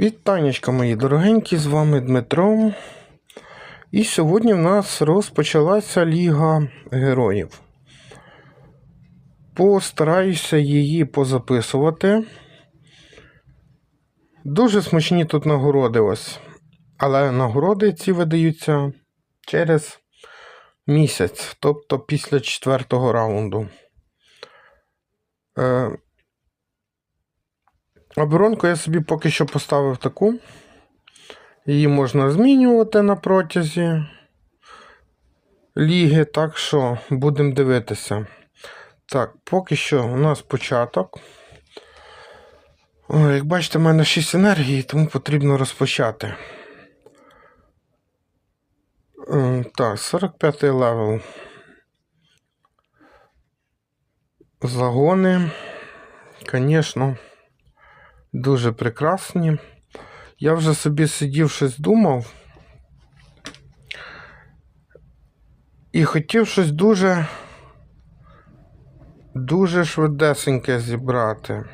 Вітанечка, мої дорогенькі, з вами Дмитро. І сьогодні в нас розпочалася Ліга Героїв. Постараюся її позаписувати. Дуже смачні тут нагороди ось. Але нагороди ці видаються через місяць, тобто після четвертого раунду. Е, Оборонку я собі поки що поставив таку. Її можна змінювати на протязі ліги, так що будемо дивитися. Так, поки що у нас початок. О, як бачите, в мене 6 енергії, тому потрібно розпочати. Ем, Так, 45 левел. Загони, звісно, дуже прекрасні. Я вже собі сидів щось думав. І хотів щось дуже, дуже швидесеньке зібрати.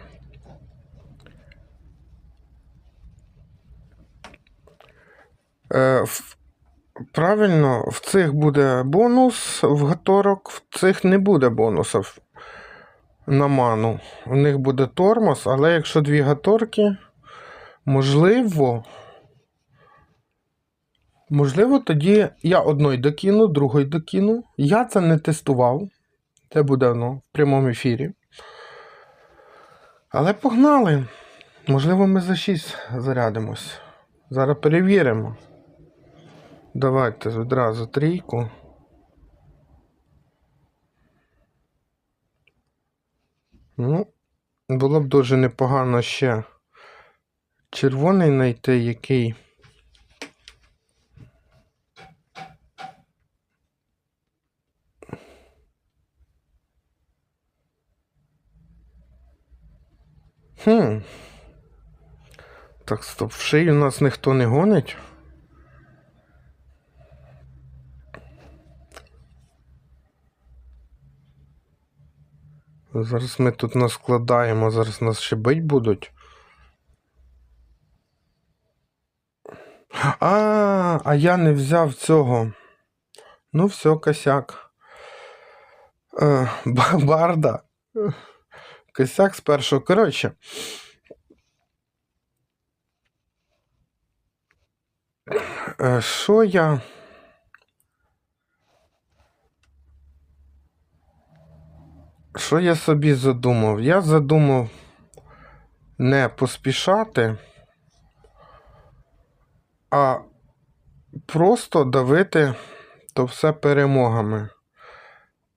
Е, в- правильно, в цих буде бонус, в гаторок, в цих не буде бонусів на ману. У них буде тормоз, але якщо дві гаторки, можливо. Можливо, тоді я одної докину, другої докину. Я це не тестував. Це буде ну, в прямому ефірі. Але погнали. Можливо, ми за 6 зарядимось. Зараз перевіримо. Давайте відразу трійку. Ну, було б дуже непогано ще червоний знайти, який. Хм. Так, стоп, в шию нас ніхто не гонить. Зараз ми тут наскладаємо, зараз нас ще бить будуть. А, а я не взяв цього. Ну, все, косяк. Е, барда. Косяк з першого. Коротше. Е, Що я. Що я собі задумав? Я задумав не поспішати, а просто давити то все перемогами.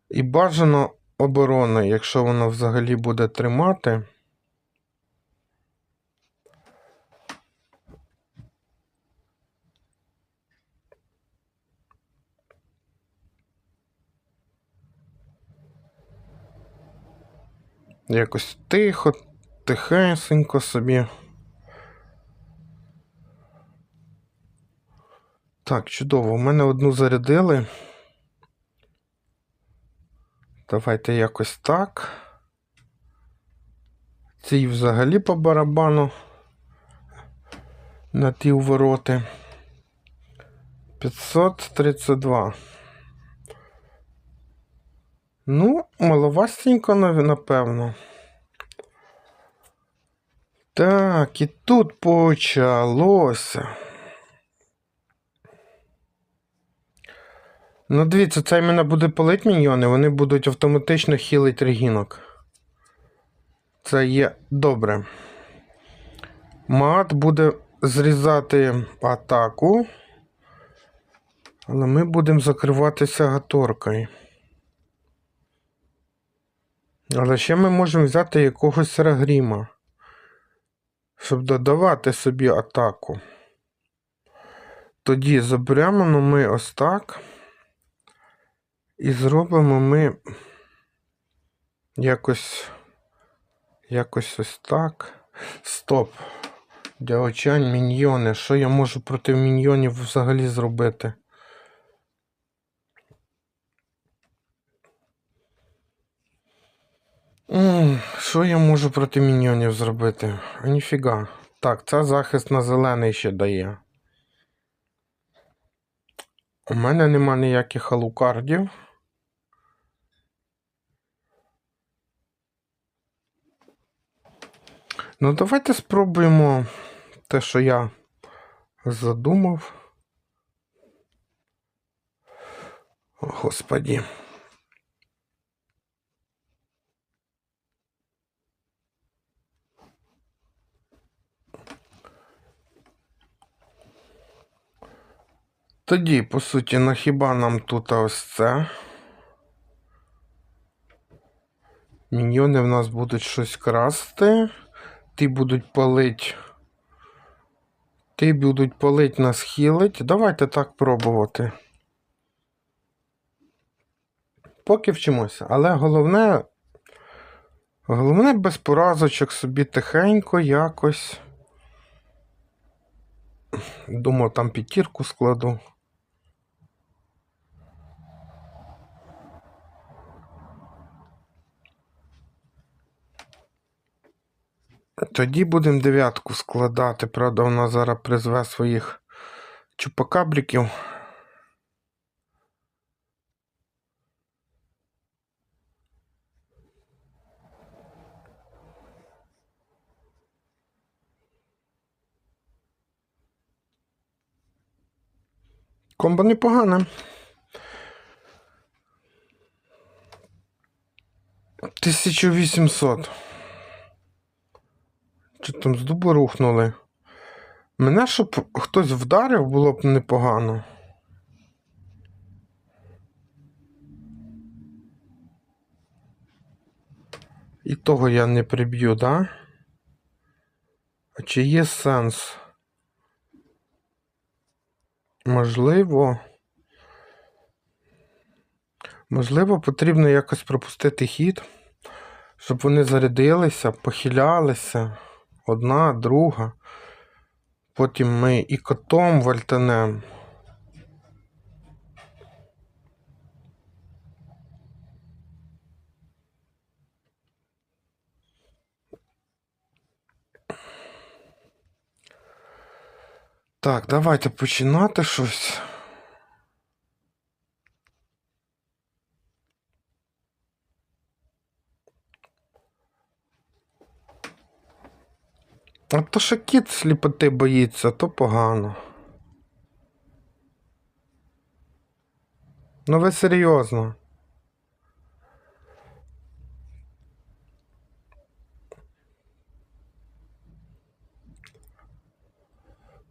І бажано оборони, якщо воно взагалі буде тримати. Якось тихо, тихесенько собі. Так, чудово, у мене одну зарядили. Давайте якось так. Цій взагалі по барабану на ті вороти. 532. Ну, маловастенько, напевно. Так, і тут почалося. Ну, дивіться, це мене буде палить міньйони, вони будуть автоматично хілити регінок. Це є добре. Мат буде зрізати атаку. Але ми будемо закриватися гаторкою. Але ще ми можемо взяти якогось рагріма, щоб додавати собі атаку. Тоді заберемо ми ось так. І зробимо ми якось якось ось так. Стоп. Дяочань, міньйони. Що я можу проти міньйонів взагалі зробити? Що я можу проти міньйонів зробити? А ніфіга. Так. Це захист на зелений ще дає. У мене нема ніяких алукардів. Ну, давайте спробуємо те, що я задумав. Господі. Тоді, по суті, на хіба нам тут ось це? Міньйони в нас будуть щось красти. Ті будуть палить. Ті будуть палить нас хілить. Давайте так пробувати. Поки вчимося. Але головне. Головне без поразочок собі тихенько якось. Думав, там п'ятірку складу. Тоді будемо дев'ятку складати. Правда, вона зараз призве своїх чупакабриків. Комбо непогане. Тисячу вісімсот. Чи там з дуба рухнули? Мене, щоб хтось вдарив, було б непогано. І того я не приб'ю, да? А чи є сенс? Можливо. Можливо, потрібно якось пропустити хід, щоб вони зарядилися, похилялися. Одна, друга. Потім ми і котом вальтанем. Так, давайте починати щось. А то що кіт сліпоти боїться, то погано. Ну ви серйозно.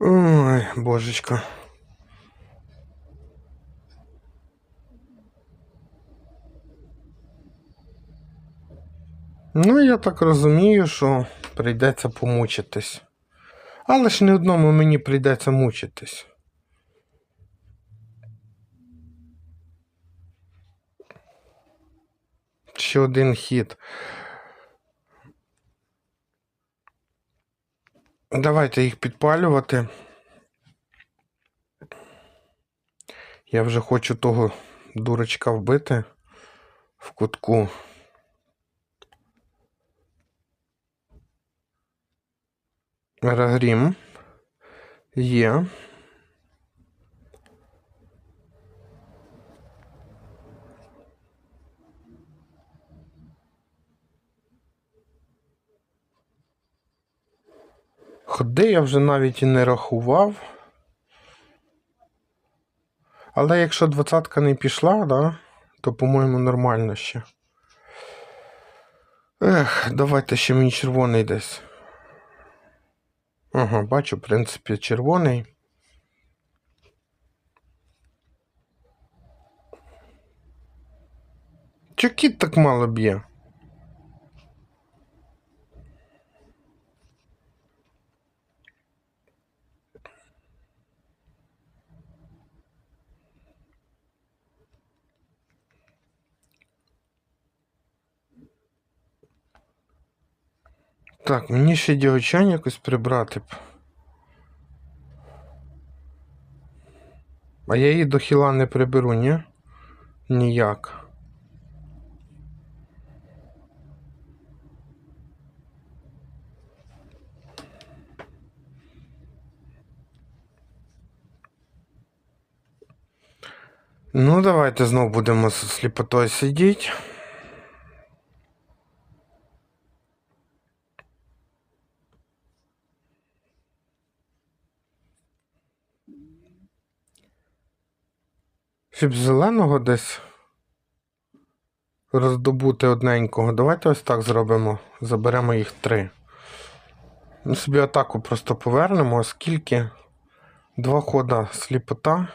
Ой, божечко. Ну, я так розумію, що прийдеться помучитись. Але ж не одному мені прийдеться мучитись. Ще один хід. Давайте їх підпалювати. Я вже хочу того дурочка вбити в кутку. Рагрім. Є. Ходи я вже навіть і не рахував. Але якщо двадцятка не пішла, да, то, по-моєму, нормально ще. Ех, давайте ще мені червоний десь. Ага, бачу, в принципі, червоний. Чо кіт так мало б'є? Так, мені ще дігочань якось прибрати б. А я її до хіла не приберу, ні? Ніяк. Ну, давайте знову будемо з сліпотою сидіти. Щоб зеленого десь роздобути одненького. Давайте ось так зробимо. Заберемо їх три. Ми собі атаку просто повернемо, оскільки два хода сліпота.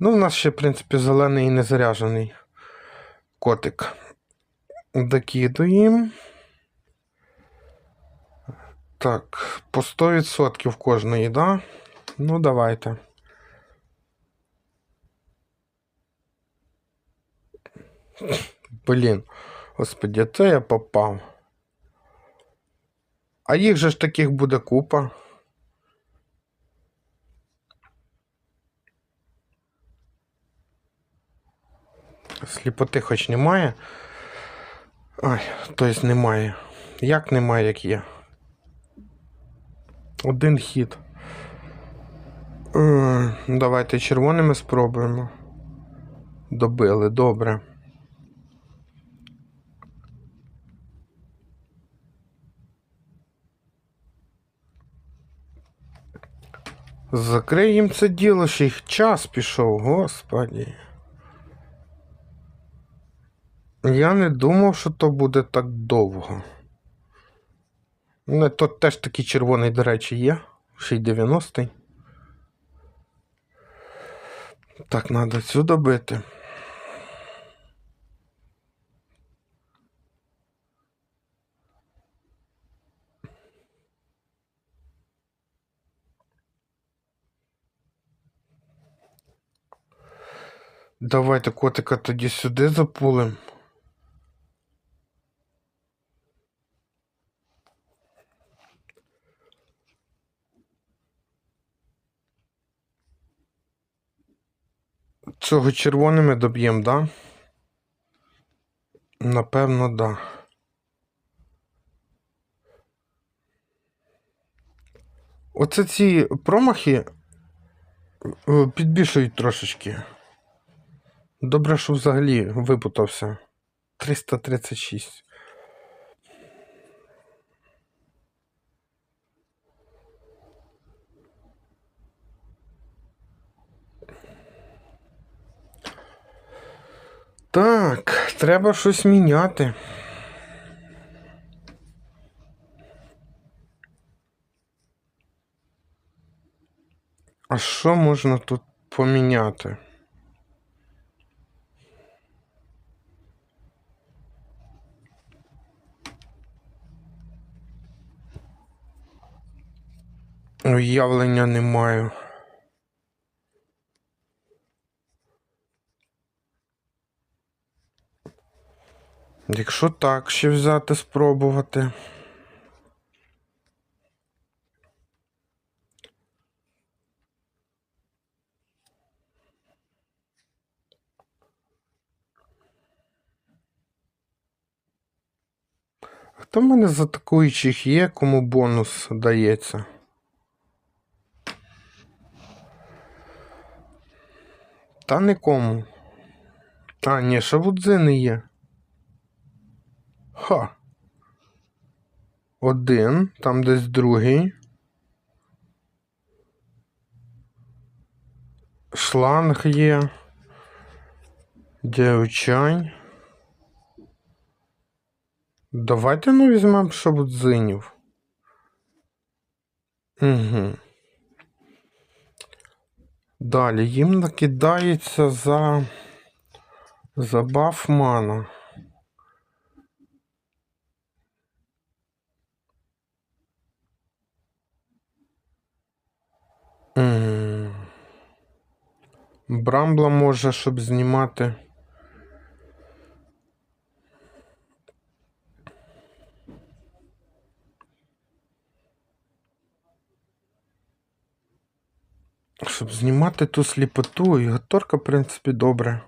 Ну, у нас ще, в принципі, зелений і не заряджений котик. Докидуємо. Так, по 100% кожної, да? Ну, давайте. Блін, господи, це я попав. А їх же ж таких буде купа. Сліпоти хоч немає. Ай, тобто немає. Як немає, як є. Один хід. Е, Давайте червоними спробуємо. Добили, добре. Закрий їм це діло, ще їх час пішов, господі. Я не думав, що то буде так довго. Ну, тут теж такий червоний, до речі, є. Ще й 90-й. Так, треба цю добити. Давайте котика тоді сюди запулим. Цього червоними доб'ємо, да? Напевно, да. Оце ці промахи е, підбільшують трошечки. Добре, що взагалі випутався. 336. Так, треба щось міняти. А що можна тут поміняти? Уявлення не маю. Якщо так ще взяти, спробувати. Хто в мене з атакуючих є, кому бонус дається? Та нікому. А, ні, шавудзини є. Ха. Один, там десь другий. Шланг є. Дівчань. Давайте ну візьмемо шабудзинів. Угу. Далі їм накидається за за баф мана. Брамбла може, щоб знімати. щоб знімати ту сліпоту і гаторка, в принципі, добре.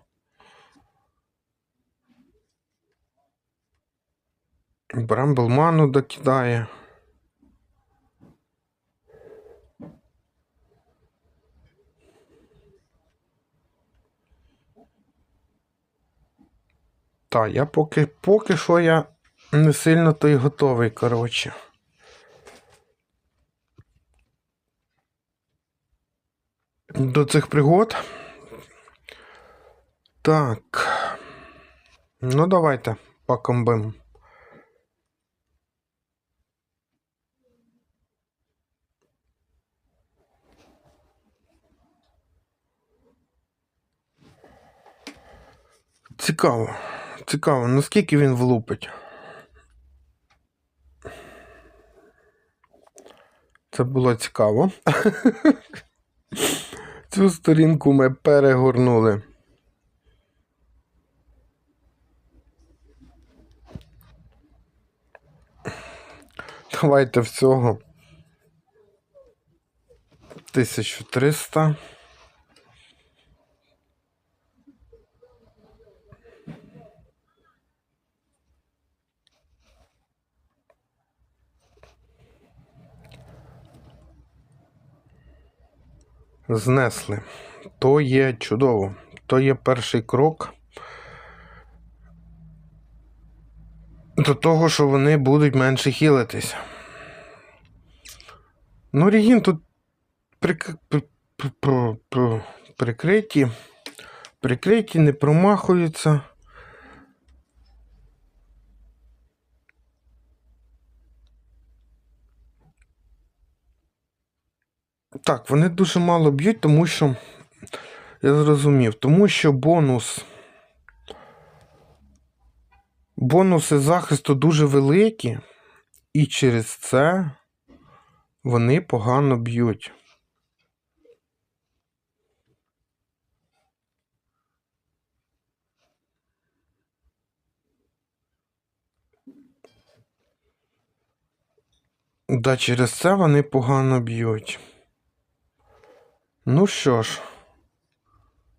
Брамблману докидає. Та, я поки поки що я не сильно той готовий, коротше. До цих пригод. Так. Ну, давайте покомбим. Цікаво. Цікаво, наскільки він влупить. Це було цікаво. Цю сторінку ми перегорнули. Давайте всього. 1300. Знесли. То є чудово. То є перший крок до того, що вони будуть менше хілитися. Ну, Рігін тут прик... при- при- при- при- прикриті. Прикриті, не промахуються. Так, вони дуже мало б'ють, тому що. Я зрозумів, тому що бонус. Бонуси захисту дуже великі, і через це вони погано б'ють. Да, через це вони погано б'ють. Ну що ж,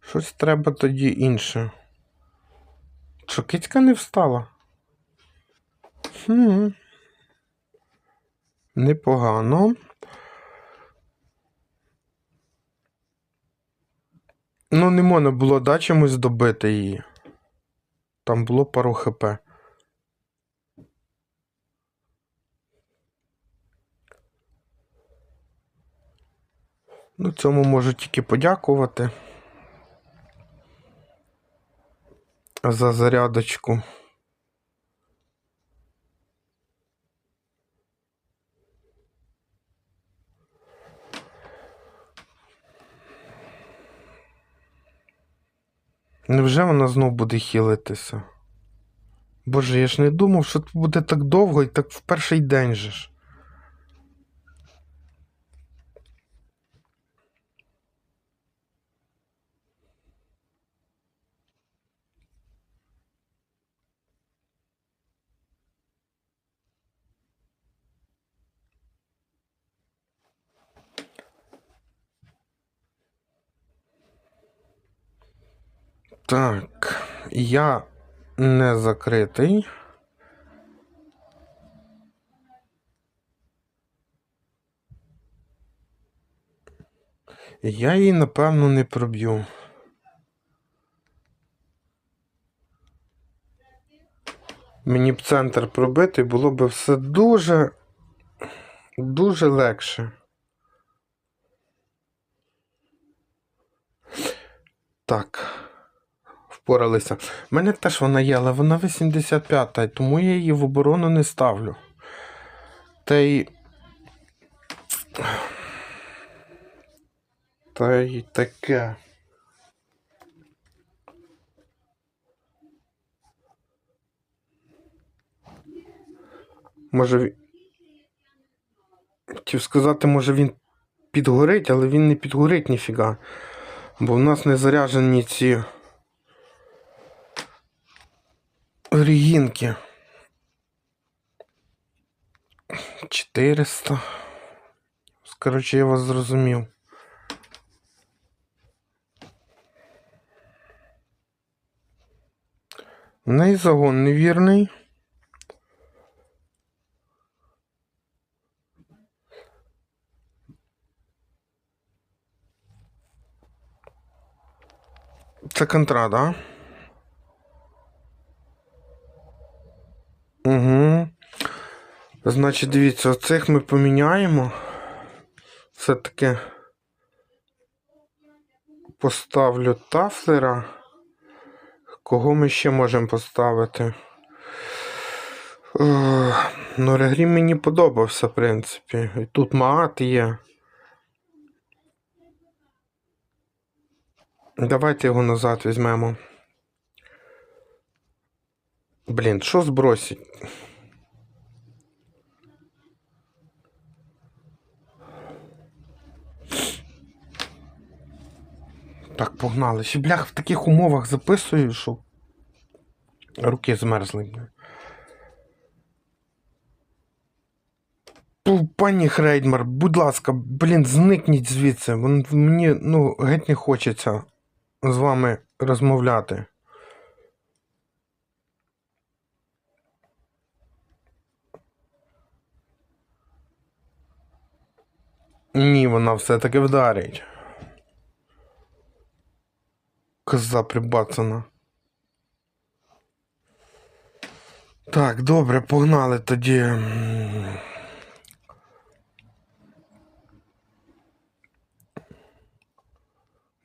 щось треба тоді інше. Що, кицька не встала? Хм. Непогано. Ну, не можна було да, чимось добити її. Там було пару хп. Ну, цьому можу тільки подякувати за зарядочку. Невже вона знов буде хілитися? Боже, я ж не думав, що це буде так довго і так в перший день же ж. Так, я не закритий. Я її, напевно, не проб'ю. Мені б центр пробити було б все дуже, дуже легше. Так. Впоралися. У мене теж вона є, але вона 85-та, тому я її в оборону не ставлю. Та й. Та й таке. Може. Хотів сказати, може він підгорить, але він не підгорить ніфіга. Бо в нас не заряджені ці. Регінки. 400. Коротше, я вас зрозумів. В неї загон невірний. Це контра, да? Значить, дивіться, оцих ми поміняємо. Все-таки поставлю тафлера. Кого ми ще можемо поставити? Е, Ну, регрім мені подобався, в принципі. І тут маат є. Давайте його назад візьмемо. Блін, що збросить? Так, погнали. Блях в таких умовах записую, що руки змерзли. Пані Хрейдмар, будь ласка, блін, зникніть звідси. Мені ну, геть не хочеться з вами розмовляти. Ні, вона все-таки вдарить. Коза прибацана. Так, добре, погнали тоді.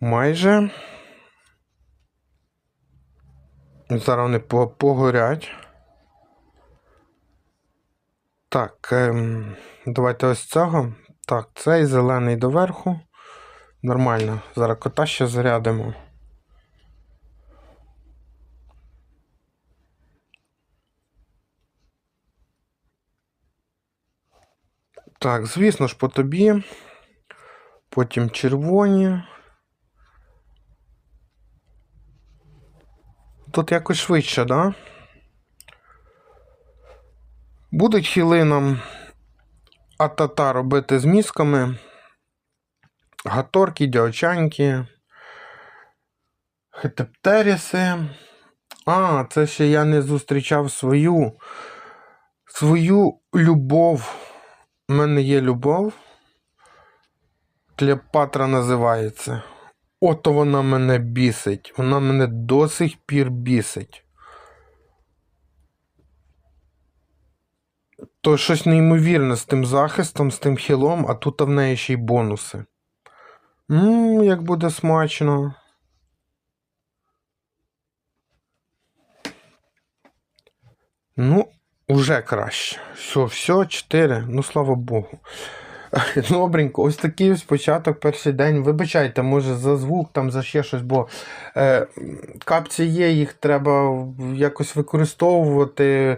Майже. Зараз вони погорять. Так, ем, давайте ось цього. Так, цей зелений доверху. Нормально. Зараз кота ще зарядимо. Так, звісно ж, по тобі. Потім червоні. Тут якось швидше, да? Будуть хіли нам атата робити з мізками. Гаторки, діочаньки. Хетептеріси. А, це ще я не зустрічав свою. Свою любов. У мене є любов. Клеопатра називається. Ото вона мене бісить. Вона мене до сих пір бісить. То щось неймовірне з тим захистом, з тим хілом, а тут в неї ще й бонуси. Ммм, як буде смачно. Ну, уже краще. Все, все, 4. Ну, слава Богу. Добренько, ось такий ось початок, перший день. Вибачайте, може, за звук, там за ще щось, бо е, капці є, їх треба якось використовувати,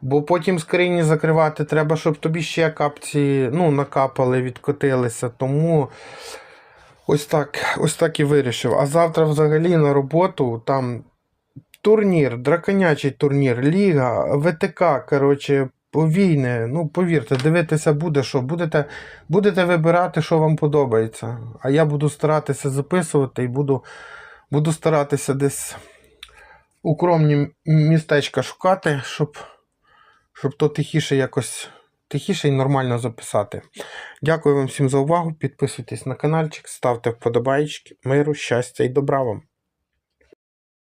бо потім скрині закривати треба, щоб тобі ще капці ну, накапали, відкотилися. Тому ось так, ось так і вирішив. А завтра взагалі на роботу там турнір, драконячий турнір, Ліга, ВТК, коротше, повійне. Ну, повірте, дивитися буде, що будете, будете вибирати, що вам подобається. А я буду старатися записувати і буду, буду старатися десь укромні містечка шукати, щоб, щоб то тихіше якось. Тихіше і нормально записати. Дякую вам всім за увагу. Підписуйтесь на каналчик, ставте вподобайки. Миру, щастя і добра вам.